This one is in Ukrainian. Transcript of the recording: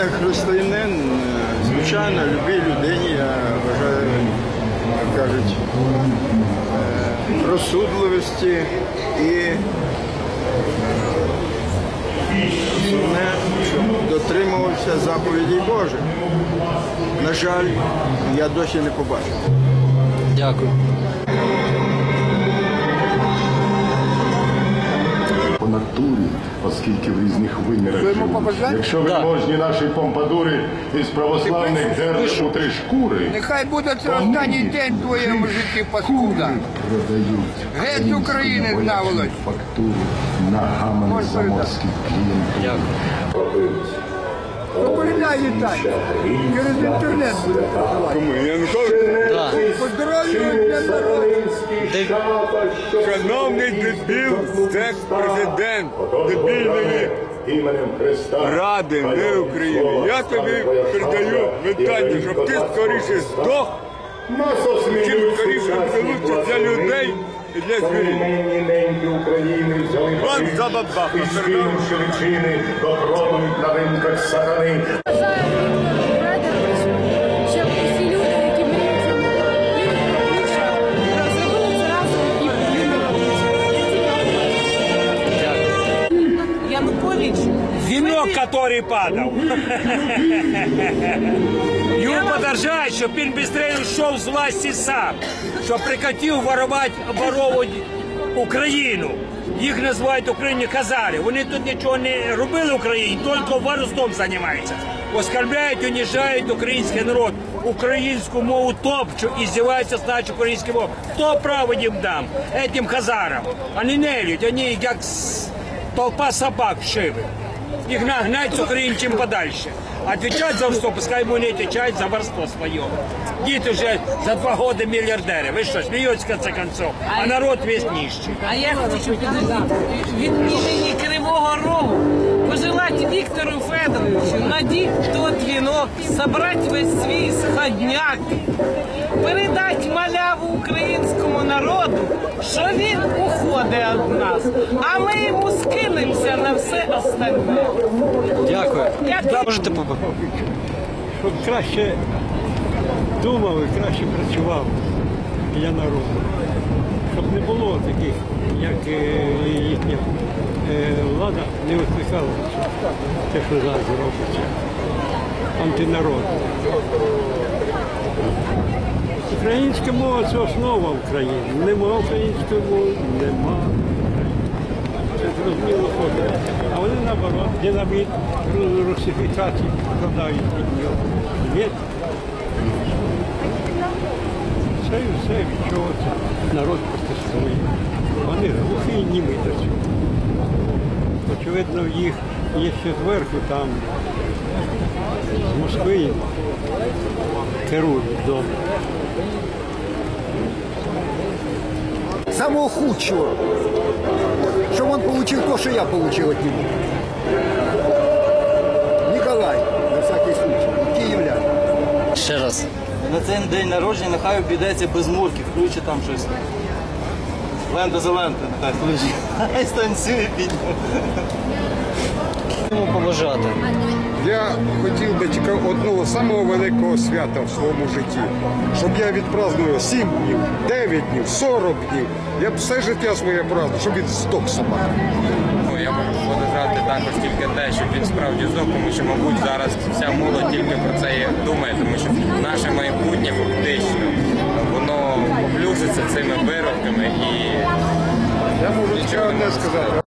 як християнин, е, звичайно, любій людині, я вважаю, як кажуть, е, розсудливості і щоб дотримувався заповідей Божих. На жаль, я досі не побачив. Дякую. по натурі, оскільки в різних вимірах живуть. Якщо вельможні наші помпадури із православних держать у три шкури, Нехай буде це останній день в твоєму житті, паскуда. продають Геть з України, українські наволоч. фактуру на гаман заморських клієнтів. Дякую. Ну. Через інтернет буде присилати. Да. Шановний дебіл, це президент дебільної Ради не України. Я тобі передаю вітання, щоб ти скоріше здох, чим скоріше вдалося для людей і для звірів. Неньки України взяли обличчя. Янукович Венок, который падал. Ему подожать, щоб він быстрее ушел з власти сам, щоб прекратив воровать, оборовувати Україну. Їх називають в Україні казари. Вони тут нічого не робили в Україні, тільки воровством займаються. Оскорбляють, уніжають український народ, українську мову топчу і здіваються з нашої української мови. Хто право їм дам? Этим хазарам. Вони не лють, вони як с- толпа собак вшивих. Их нагнать с Украины чем подальше. Отвечать за что, пускай ему не отвечать за воровство свое. Діти вже за два года миллиардеры. Вы что, смеетесь в конце концов? А народ весь нищий. А я хочу підійти від імені Кривого Рогу пожелати Віктору Федоровичу надіть тот вінок, собрати весь свій сходняк, передати маляву українському народу, що він уходить від нас, а ми йому скинемося на все остальне. Дякую. Дякую. Можете попа- щоб краще думав і краще працював для народу. Щоб не було таких, як е, їхня е, влада не викликала те, що зараз робиться. Антинарод. Українська мова це основа України. Нема української мови, нема. Це зрозуміло кожен. А вони наоборот, динаміт, ру- русифікації вкладають від нього. Є. Це і все, від чого це народ протестує. Вони глухі і німі до цього. Очевидно, їх є ще зверху там, з Москви керують вдома. Самого худшого, що він отримав то, що я отримав від нього. Ніколай, на всякий случай, киевлян. Ще раз. На цей день народження нехай обійдеться без мурки, включить там щось. Лента за лента, нехай включить. Хай станцює під. Йому побажати. Я хотів би тільки одного самого великого свята в своєму житті, щоб я відпразнував 7 днів, 9 днів, 40 днів. Я б все життя своє празднував, щоб він здох собака. Ну, Я можу подозрати також тільки те, що він справді здох, тому що, мабуть, зараз вся молодь тільки про це і думає, тому що наше майбутнє фактично цими вироками і тільки одне сказати.